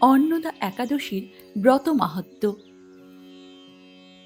অন্নদা একাদশীর ব্রত মাহাত্ম্য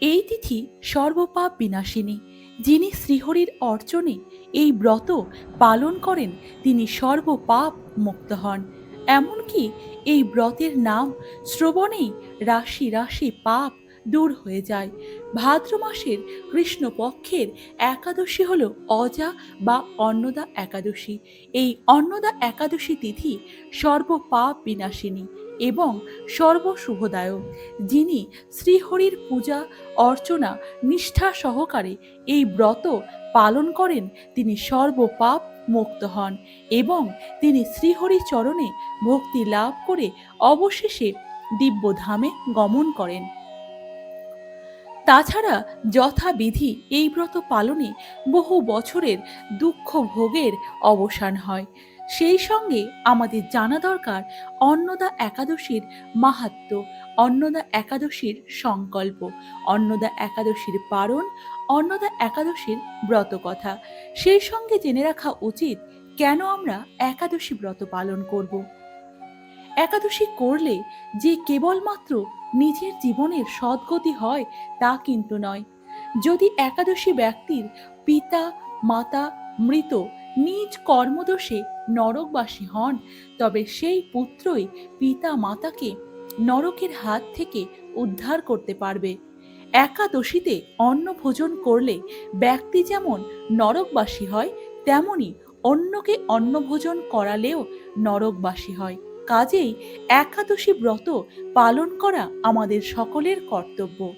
এই তিথি সর্বপাপ বিনাশিনী, যিনি শ্রীহরির অর্চনে এই ব্রত পালন করেন, তিনি সর্বপাপ মুক্ত হন। এমনকি এই ব্রতের নাম শ্রবণেই রাশি রাশি পাপ দূর হয়ে যায়। ভাদ্র মাসের কৃষ্ণপক্ষের একাদশী হল অজা বা অন্নদা একাদশী। এই অন্নদা একাদশী তিথি সর্বপাপ বিনাশিনী। এবং সর্বশুভদায়ক যিনি শ্রীহরির পূজা, অর্চনা, নিষ্ঠা সহকারে এই ব্রত পালন করেন, তিনি সর্বপাপ মুক্ত হন এবং তিনি শ্রীহরি চরণে ভক্তি লাভ করে অবশেষে দিব্যধামে গমন করেন। তাছাড়া যথাবিধি এই ব্রত পালনে বহু বছরের দুঃখ ভোগের অবসান হয়। সেই সঙ্গে আমাদের জানা দরকার অন্নদা একাদশীর মাহাত্ম, অন্নদা একাদশীর সংকল্প, অন্নদা একাদশীর পারণ, অন্নদা একাদশীর ব্রত কথা সেই সঙ্গে জেনে রাখা উচিত কেন আমরা একাদশী ব্রত পালন করব। একাদশী করলে যে কেবলমাত্র নিজের জীবনের সদ্গতি হয় তা কিন্তু নয়। যদি একাদশী ব্যক্তির পিতা, মাতা, মৃত নিজ কর্মদোষে নরকবাসী হন, তবে সেই পুত্রই পিতা মাতাকে নরকের হাত থেকে উদ্ধার করতে পারবে। একাদশীতে অন্ন ভোজন করলে ব্যক্তি যেমন নরকবাসী হয়, তেমনি অন্যকে অন্ন ভোজন করালেও নরকবাসী হয়। কাজেই একাদশী ব্রত পালন করা আমাদের সকলের কর্তব্য।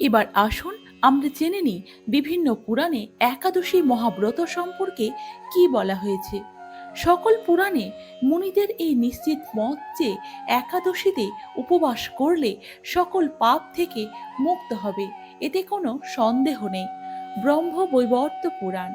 এবার আসুন আমরা জেনে নিই বিভিন্ন পুরাণে একাদশী মহাব্রত সম্পর্কে কি বলা হয়েছে। সকল পুরাণে মুনিদের এই নিশ্চিত মত যে একাদশীতে উপবাস করলে সকল পাপ থেকে মুক্ত হবে, এতে কোনো সন্দেহ নেই। ব্রহ্ম বৈবর্ত পুরাণ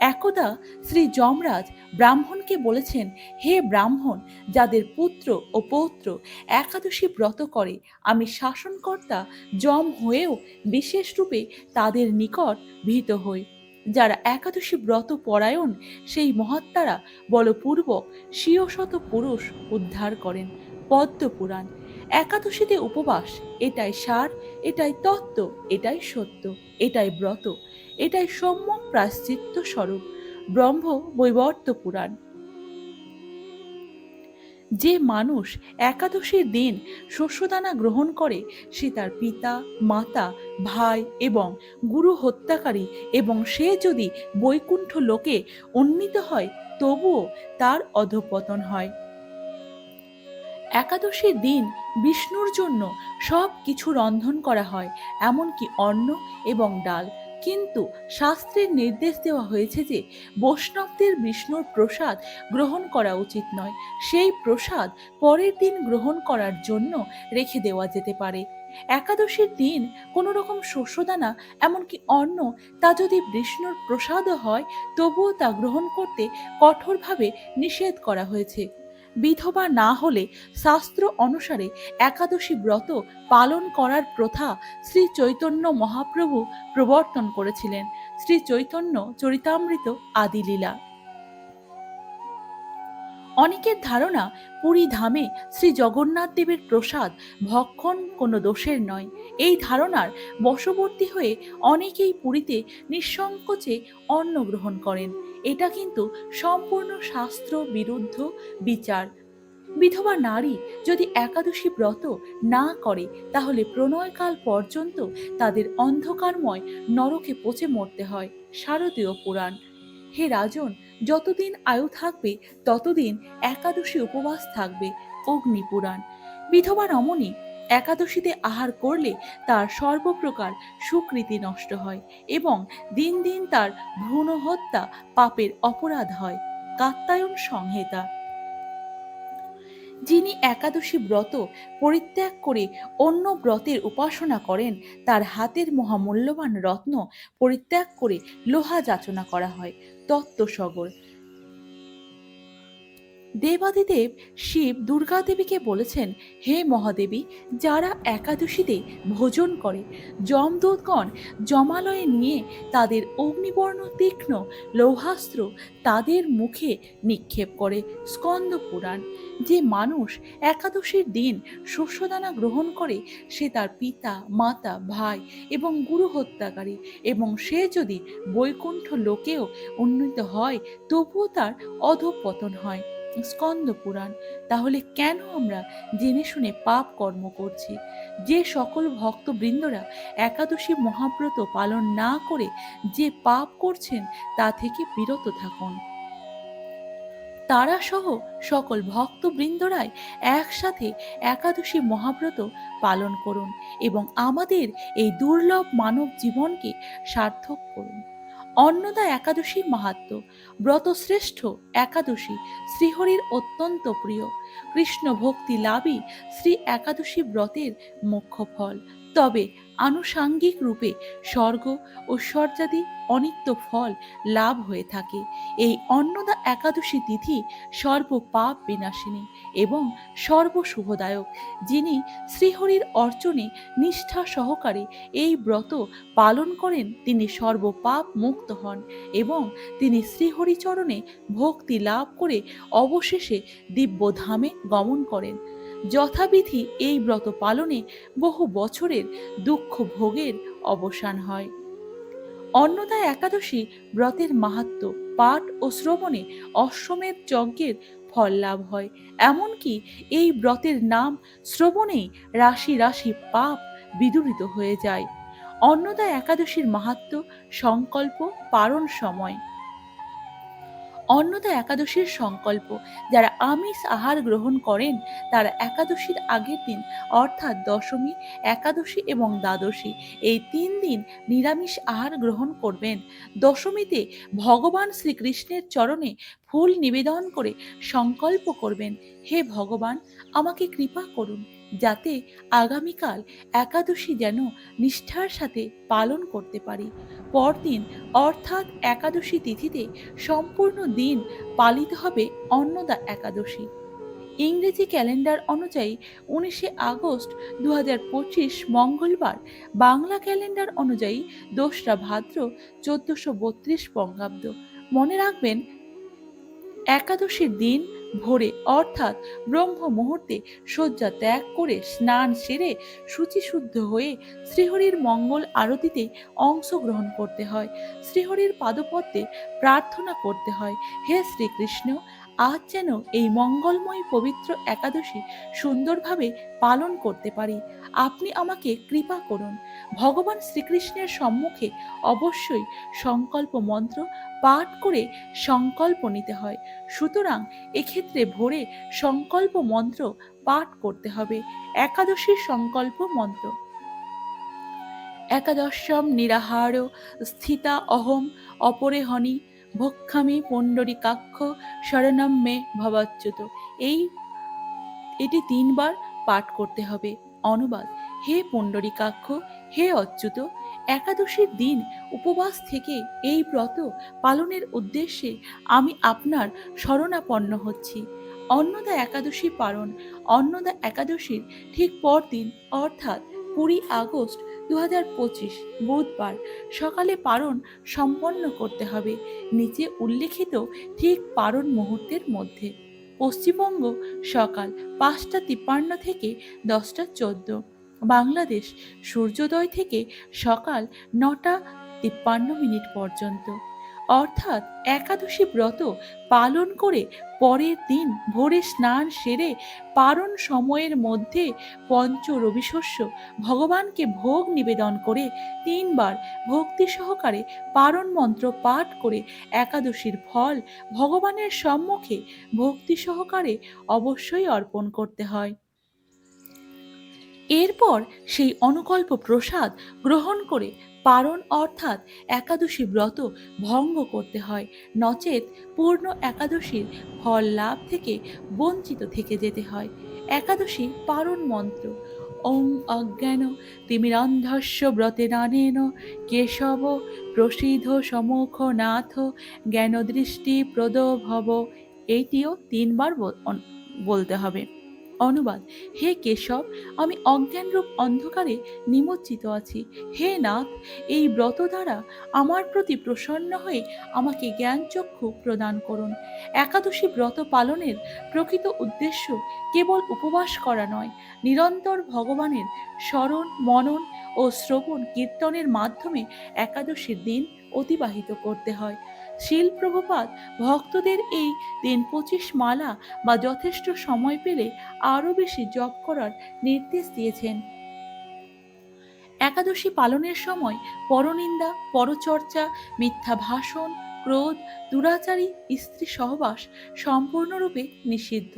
একদা শ্রী যমরাজ ব্রাহ্মণকে বলেছেন, হে ব্রাহ্মণ, যাদের পুত্র ও পৌত্র একাদশী ব্রত করে, আমি শাসনকর্তা যম হয়েও বিশেষ রূপে তাদের নিকট ভীত হই। যারা একাদশী ব্রত পরায়ণ, সেই মহাত্মারা বলপূর্বক স্বীয় শত পুরুষ উদ্ধার করেন। পদ্ম পুরাণ একাদশীতে উপবাস, এটাই সার, এটাই তত্ত্ব, এটাই সত্য, এটাই ব্রত, এটাই সম্যক প্রাশ্চিত্য স্বরূপ, ব্রহ্ম বৈবর্ত পুরাণ। যে মানুষ একাদশীর দিন শস্যদানা গ্রহণ করে, সে তার পিতা, মাতা, ভাই এবং গুরু হত্যাকারী এবং সে যদি বৈকুণ্ঠ লোকে উন্নীত হয়, তবুও তার অধপতন হয়। একাদশীর দিন বিষ্ণুর জন্য সব কিছু রন্ধন করা হয়, এমনকি অন্ন এবং ডাল। কিন্তু শাস্ত্রের নির্দেশ দেওয়া হয়েছে যে বৈষ্ণবদের বিষ্ণুর প্রসাদ গ্রহণ করা উচিত নয়। সেই প্রসাদ পরের দিন গ্রহণ করার জন্য রেখে দেওয়া যেতে পারে। একাদশীর দিন কোনো রকম শস্যদানা, এমনকি অন্ন, তা যদি বিষ্ণুর প্রসাদও হয়, তবুও তা গ্রহণ করতে কঠোরভাবে নিষেধ করা হয়েছে। বিধবা না হলে শাস্ত্র অনুসারে একাদশী ব্রত পালন করার প্রথা শ্রী চৈতন্য মহাপ্রভু প্রবর্তন করেছিলেন। শ্রী চৈতন্য চরিতামৃত আদিলীলা। অনেকের ধারণা পুরী ধামে শ্রী জগন্নাথ দেবের প্রসাদ ভক্ষণ কোনো দোষের নয়। এই ধারণার বশবর্তী হয়ে অনেকেই পুরীতে নিঃসংকোচে অন্ন গ্রহণ করেন। এটা কিন্তু সম্পূর্ণ শাস্ত্র বিরুদ্ধ বিচার। বিধবা নারী যদি একাদশী ব্রত না করে, তাহলে প্রণয়কাল পর্যন্ত তাদের অন্ধকারময় নরকে পচে মরতে হয়। শারদীয় পুরাণ। হে রাজন যতদিন আয়ু থাকবে, ততদিন একাদশী উপবাস থাকবে অগ্নি পুরাণ বিধবা রমণী একাদশীতে আহার করলে তার সর্বপ্রকার সুকৃতি নষ্ট হয় এবং দিন দিন তার ভ্রূণ হত্যা পাপের অপরাধ হয়। কাত্তায়ন সংহিতা। যিনি একাদশী ব্রত পরিত্যাগ করে অন্য ব্রতের উপাসনা করেন, তার হাতের মহামূল্যবান রত্ন পরিত্যাগ করে লোহা যাচনা করা হয়। তত্ত্বসগর দেবাদিদেব শিব দুর্গা দেবীকে বলেছেন, হে মহাদেবী, যারা একাদশীতে ভোজন করে, যমদূতগণ জমালয়ে নিয়ে তাদের অগ্নিবর্ণ তীক্ষ্ণ লৌহাস্ত্র তাদের মুখে নিক্ষেপ করে স্কন্দ পুরাণ। যে মানুষ একাদশীর দিন শস্যদানা গ্রহণ করে, সে তার পিতা, মাতা, ভাই এবং গুরু হত্যাকারী এবং সে যদি বৈকুণ্ঠ লোকেও উন্নীত হয়, তবুও তার অধপতন হয়। স্কন্দ পুরাণ। তাহলে কেন আমরা জেনে শুনে পাপ কর্ম করছি? যে সকল ভক্তবৃন্দরা একাদশী মহাব্রত পালন না করে যে পাপ করছেন, তা থেকে বিরত থাকুন। তারা সহ সকল ভক্তবৃন্দরাই একসাথে একাদশী মহাব্রত পালন করুন এবং আমাদের এই দুর্লভ মানব জীবনকে সার্থক করুন। অন্নদা একাদশী মাহাত্ম, ব্রতশ্রেষ্ঠ একাদশী, শ্রীহরির অত্যন্ত প্রিয় কৃষ্ণ ভক্তি লাভই শ্রী একাদশী ব্রতের মুখ্য ফল। তবে আনুষাঙ্গিক রূপে স্বর্গ ও স্বর্যাদি অনিত্য ফল লাভ হয়ে থাকে। এই অন্নদা একাদশী তিথি সর্ব পাপ বিনাশিনী এবং সর্বশুভদায়ক, যিনি শ্রীহরির অর্চনে নিষ্ঠা সহকারে এই ব্রত পালন করেন, তিনি সর্বপাপ মুক্ত হন এবং তিনি শ্রীহরিচরণে ভক্তি লাভ করে অবশেষে দিব্যধামে গমন করেন। যথাবিধি এই ব্রত পালনে বহু বছরের দুঃখ ভোগের অবসান হয়। অন্নদা একাদশী ব্রতের মাহাত্ম পাঠ ও শ্রবণে অশ্বমেধ যজ্ঞের ফল লাভ হয়। এমনকি এই ব্রতের নাম শ্রবণেই রাশি রাশি পাপ বিদূরিত হয়ে যায়। অন্নদা একাদশীর মাহাত্ম সংকল্প পারণ সময়। অন্নদা একাদশীর সংকল্প। যারা আমিষ আহার গ্রহণ করেন, তারা একাদশীর আগের দিন, অর্থাৎ দশমী, একাদশী এবং দ্বাদশী, এই তিন দিন নিরামিষ আহার গ্রহণ করবেন। দশমীতে ভগবান শ্রীকৃষ্ণের চরণে ফুল নিবেদন করে সংকল্প করবেন, হে ভগবান, আমাকে কৃপা করুন যাতে আগামীকাল একাদশী যেন নিষ্ঠার সাথে পালন করতে পারি। পরদিন অর্থাৎ একাদশী তিথিতে সম্পূর্ণ দিন পালিত হবে অন্নদা একাদশী। ইংরেজি ক্যালেন্ডার অনুযায়ী উনিশে আগস্ট দু হাজার পঁচিশ মঙ্গলবার, বাংলা ক্যালেন্ডার অনুযায়ী দোসরা ভাদ্র চোদ্দশো বত্রিশ বঙ্গাব্দ। মনে রাখবেন, একাদশীর দিন ভোরে, অর্থাৎ ব্রহ্ম মুহূর্তে শয্যা ত্যাগ করে স্নান সেরে শুচিশুদ্ধ হয়ে শ্রীহরির মঙ্গল আরতিতে অংশগ্রহণ করতে হয়। শ্রীহরির পাদপদ্মে প্রার্থনা করতে হয়, হে শ্রীকৃষ্ণ আজ যেন এই মঙ্গলময় পবিত্র একাদশী সুন্দরভাবে পালন করতে পারি। আপনি আমাকে কৃপা করুন। ভগবান শ্রীকৃষ্ণের সম্মুখে অবশ্যই সংকল্প মন্ত্র পাঠ করে সংকল্প নিতে হয়। সুতরাং এক্ষেত্রে ভোরে সংকল্প মন্ত্র পাঠ করতে হবে। একাদশীর সংকল্প মন্ত্র। একাদশম নিরাহার স্থিতা অহম অপরে হনি ভক্ষামি পুণ্ডরিকাক্ষ শরণম মে ভবাচ্যুত। এই, এটি তিনবার পাঠ করতে হবে। অনুবাদ, হে পুণ্ডরিকাক্ষ হে অচ্যুত, একাদশীর দিন উপবাস থেকে এই ব্রত পালনের উদ্দেশ্যে আমি আপনার শরণাপন্ন হচ্ছি। অন্নদা একাদশী পালন, অন্নদা একাদশীর ঠিক পরদিন, অর্থাৎ কুড়ি আগস্ট দু হাজার পঁচিশ বুধবার সকালে পারণ সম্পন্ন করতে হবে। নিচে উল্লেখিত ঠিক পারণ মুহূর্তের মধ্যে। পশ্চিমবঙ্গ সকাল পাঁচটা তিপ্পান্ন থেকে দশটা চোদ্দ। বাংলাদেশ সূর্যোদয় থেকে সকাল নটা তিপ্পান্ন মিনিট পর্যন্ত। অর্থাৎ একাদশী ব্রত পালন করে পরের দিন ভোরে স্নান সেরে পারণ সময়ের মধ্যে পঞ্চ রবিশস্য ভগবানকে ভোগ নিবেদন করে তিনবার ভক্তি সহকারে পারণ মন্ত্র পাঠ করে একাদশীর ফল ভগবানের সম্মুখে ভক্তি সহকারে অবশ্যই অর্পণ করতে হয়। এরপর সেই অনুকল্প প্রসাদ গ্রহণ করে পারণ অর্থাৎ একাদশী ব্রত ভঙ্গ করতে হয়। নচেত পূর্ণ একাদশীর ফল লাভ থেকে বঞ্চিত থেকে যেতে হয়। একাদশী পারণ মন্ত্র। ওং অজ্ঞান তিমিরন্ধস্য ব্রতে নানেন কেশব প্রসিদ্ধ সমুখ নাথ জ্ঞানদৃষ্টি প্রদ ভব এইটিও তিনবার বল- বলতে হবে। অনুবাদ। হে কেশব, আমি অজ্ঞানরূপ অন্ধকারে নিমজ্জিত আছি। হে নাথ, এই ব্রত দ্বারা আমার প্রতি প্রসন্ন হয়ে আমাকে জ্ঞানচক্ষু প্রদান করুন। একাদশী ব্রত পালনের প্রকৃত উদ্দেশ্য কেবল উপবাস করা নয়, নিরন্তর ভগবানের স্মরণ, মনন ও শ্রবণ কীর্তনের মাধ্যমে একাদশীর দিন অতিবাহিত করতে হয়। শিল প্রভুপাত ভক্তদের এই দিন পঁচিশ মালা বা যথেষ্ট সময় পেলে আরও বেশি জপ করার নির্দেশ দিয়েছেন। একাদশী পালনের সময় পরনিন্দা, পরচর্চা, মিথ্যা ভাষণ, ক্রোধ, দুরাচারী, স্ত্রী সহবাস সম্পূর্ণরূপে নিষিদ্ধ।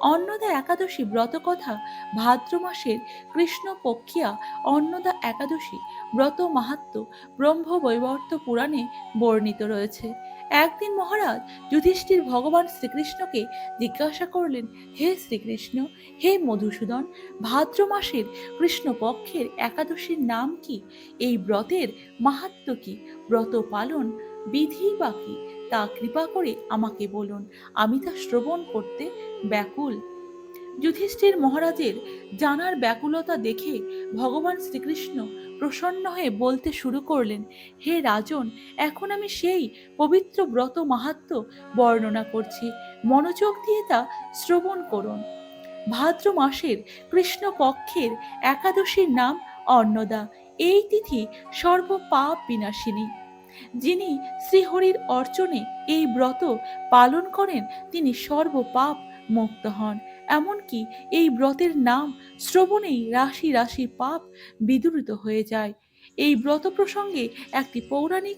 অন্নদা একাদশী ব্রতকথা ভাদ্র মাসের কৃষ্ণপক্ষিয়া অন্নদা একাদশী ব্রত মাহাত্ম ব্রহ্মবৈবর্ত পুরাণে বর্ণিত রয়েছে। একদিন মহারাজ যুধিষ্ঠির ভগবান শ্রীকৃষ্ণকে জিজ্ঞাসা করলেন, হে শ্রীকৃষ্ণ, হে মধুসূদন, ভাদ্র মাসের কৃষ্ণপক্ষের একাদশীর নাম কি? এই ব্রতের মাহাত্ম কি? ব্রত পালন বিধি বা কি? তা কৃপা করে আমাকে বলুন, আমি তা শ্রবণ করতে ব্যাকুল। যুধিষ্ঠির মহারাজের জানার ব্যাকুলতা দেখে ভগবান শ্রীকৃষ্ণ প্রসন্ন হয়ে বলতে শুরু করলেন, হে রাজন, এখন আমি সেই পবিত্র ব্রত মাহাত্ম বর্ণনা করছি, মনোযোগ দিয়ে তা শ্রবণ করুন। ভাদ্র মাসের কৃষ্ণপক্ষের একাদশীর নাম অন্নদা, এই তিথি সর্বপাপ বিনাশিনী। যিনি শ্রীহরির অর্চনে এই ব্রত পালন করেন, তিনি সর্বপাপ মুক্ত হন। এমনকি এই ব্রতের নাম শ্রবণেই রাশি রাশি পাপ বিদূরিত হয়ে যায়। এই ব্রত প্রসঙ্গে একটি পৌরাণিক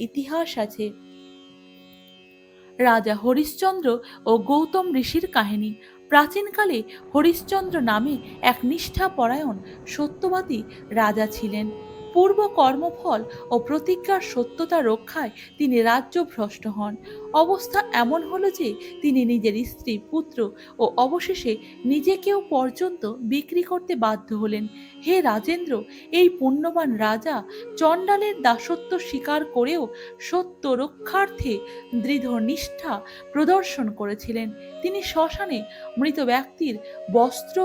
ইতিহাস আছে। রাজা হরিশ্চন্দ্র ও গৌতম ঋষির কাহিনী। প্রাচীনকালে হরিশ্চন্দ্র নামে এক নিষ্ঠাপরায়ণ সত্যবাদী রাজা ছিলেন। পূর্ব কর্মফল ও প্রতিজ্ঞার সত্যতা রক্ষায় তিনি রাজ্য ভ্রষ্ট হন। অবস্থা এমন হলো যে তিনি নিজের স্ত্রী, পুত্র ও অবশেষে নিজেকেও পর্যন্ত বিক্রি করতে বাধ্য হলেন। হে রাজেন্দ্র, এই পুণ্যবান রাজা চণ্ডালের দাসত্ব স্বীকার করেও সত্য রক্ষার্থে দৃঢ় নিষ্ঠা প্রদর্শন করেছিলেন। তিনি শ্মশানে মৃত ব্যক্তির বস্ত্র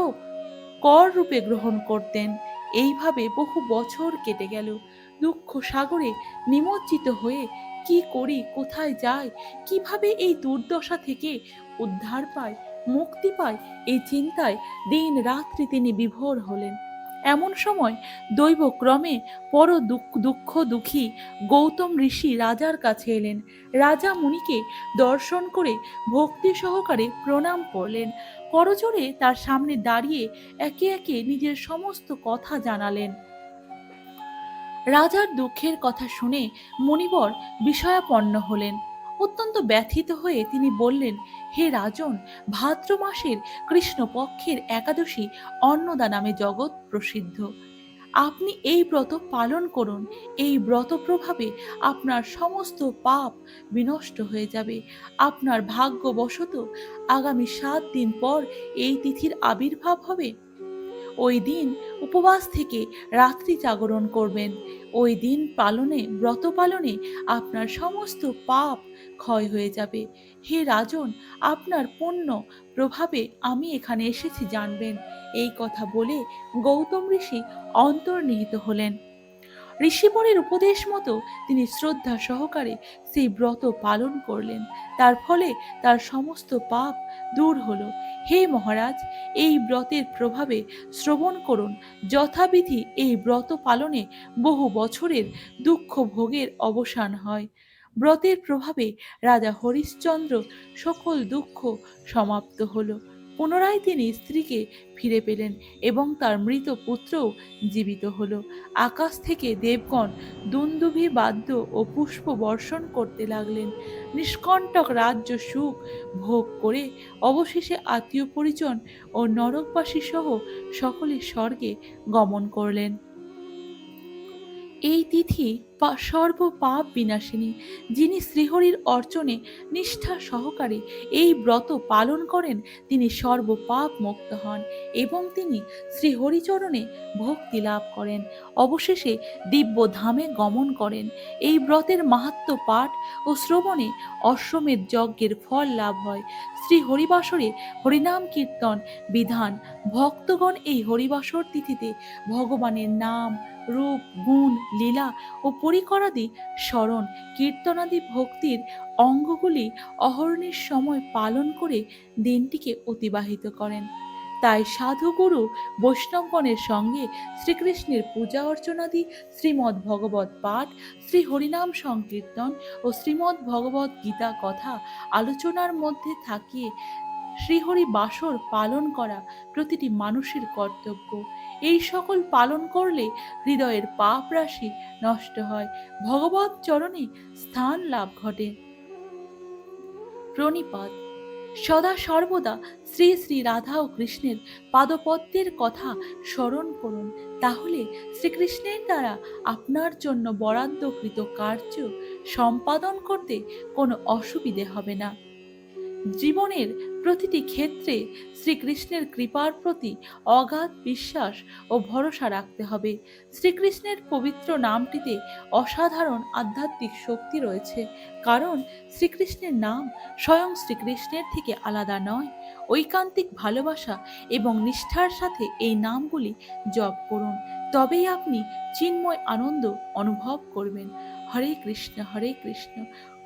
কর রূপে গ্রহণ করতেন। এইভাবে বহু বছর কেটে গেল। দুঃখ সাগরে নিমজ্জিত হয়ে কি করি, কোথায় যায় কীভাবে এই দুর্দশা থেকে উদ্ধার পায় মুক্তি পায় এই চিন্তায় দিন রাত্রি তিনি বিভোর হলেন। এমন সময় দৈব ক্রমে পর দুঃখ দুঃখ গৌতম ঋষি রাজার কাছে এলেন। রাজা মুনিকে দর্শন করে ভক্তি সহকারে প্রণাম করলেন। করজোরে তার সামনে দাঁড়িয়ে একে একে নিজের সমস্ত কথা জানালেন। রাজার দুঃখের কথা শুনে মণিবর বিষয়াপন্ন হলেন। অত্যন্ত ব্যথিত হয়ে তিনি বললেন, হে রাজন ভাদ্র মাসের কৃষ্ণপক্ষের একাদশী অন্নদা নামে জগৎ প্রসিদ্ধ। আপনি এই ব্রত পালন করুন। এই ব্রত প্রভাবে আপনার সমস্ত পাপ বিনষ্ট হয়ে যাবে। আপনার ভাগ্যবশত আগামী সাত দিন পর এই তিথির আবির্ভাব হবে। ওই দিন উপবাস থেকে রাত্রি জাগরণ করবেন। ওই দিন পালনে, ব্রত পালনে আপনার সমস্ত পাপ ক্ষয় হয়ে যাবে। হে রাজন, আপনার পুণ্য প্রভাবে আমি এখানে এসেছি জানবেন। এই কথা বলে গৌতম ঋষি অন্তর্নিহিত হলেন। ঋষিবরের উপদেশ মতো তিনি শ্রদ্ধা সহকারে সেই ব্রত পালন করলেন। তার ফলে তার সমস্ত পাপ দূর হল। হে মহারাজ, এই ব্রতের প্রভাবে শ্রবণ করুন। যথাবিধি এই ব্রত পালনে বহু বছরের দুঃখ ভোগের অবসান হয়। ব্রতের প্রভাবে রাজা হরিশ্চন্দ্র সকল দুঃখ সমাপ্ত হলো। পুনরায় তিনি স্ত্রীকে ফিরে পেলেন এবং তার মৃত পুত্রও জীবিত হল। আকাশ থেকে দেবগণ দুন্দুভি বাদ্য ও পুষ্প বর্ষণ করতে লাগলেন। নিষ্কণ্টক রাজ্য সুখ ভোগ করে অবশেষে আত্মীয় পরিজন ও নরকবাসী সহ সকলে স্বর্গে গমন করলেন। এই তিথি সর্ব পাপ বিনাশিনী, যিনি শ্রীহরির অর্চনে নিষ্ঠা সহকারে এই ব্রত পালন করেন, তিনি সর্ব পাপ মুক্ত হন এবং তিনি শ্রীহরিচরণে ভক্তি লাভ করেন। অবশেষে দিব্য ধামে গমন করেন। এই ব্রতের মাহাত্ম্য পাঠ ও শ্রবণে অশ্বমেধ যজ্ঞের ফল লাভ হয়। শ্রী হরিবাসরে হরিনাম কীর্তন বিধান। ভক্তগণ এই হরিবাসর তিথিতে ভগবানের নাম রূপ, গুণ, লীলা ও পরিকরাদি স্মরণ কীর্তনাদি ভক্তির অঙ্গগুলি অহরণের সময় পালন করে দিনটিকে অতিবাহিত করেন। তাই সাধুগুরু বৈষ্ণবগণের সঙ্গে শ্রীকৃষ্ণের পূজা অর্চনাদি, শ্রীমদ্ ভগবত পাঠ, শ্রী হরিনাম সংকীর্তন ও শ্রীমদ্ ভগবত গীতা কথা আলোচনার মধ্যে থাকিয়ে শ্রীহরি বাসর পালন করা প্রতিটি মানুষের কর্তব্য। এই সকল পালন করলে হৃদয়ের পাপ রাশি নষ্ট হয়। ভগবত চরণে স্থান লাভ ঘটে। প্রণিপাত। সদা সর্বদা শ্রী শ্রী রাধা ও কৃষ্ণের পাদপদ্মের কথা স্মরণ করুন। তাহলে শ্রীকৃষ্ণের দ্বারা আপনার জন্য বরাদ্দকৃত কার্য সম্পাদন করতে কোনো অসুবিধে হবে না। জীবনের প্রতিটি ক্ষেত্রে শ্রীকৃষ্ণের কৃপার প্রতি অগাধ বিশ্বাস ও ভরসা রাখতে হবে। শ্রীকৃষ্ণের পবিত্র নামটিতে অসাধারণ আধ্যাত্মিক শক্তি রয়েছে, কারণ শ্রীকৃষ্ণের নাম স্বয়ং শ্রীকৃষ্ণের থেকে আলাদা নয়। ঐকান্তিক ভালোবাসা এবং নিষ্ঠার সাথে এই নামগুলি জপ করুন, তবেই আপনি চিন্ময় আনন্দ অনুভব করবেন। হরে কৃষ্ণ হরে কৃষ্ণ।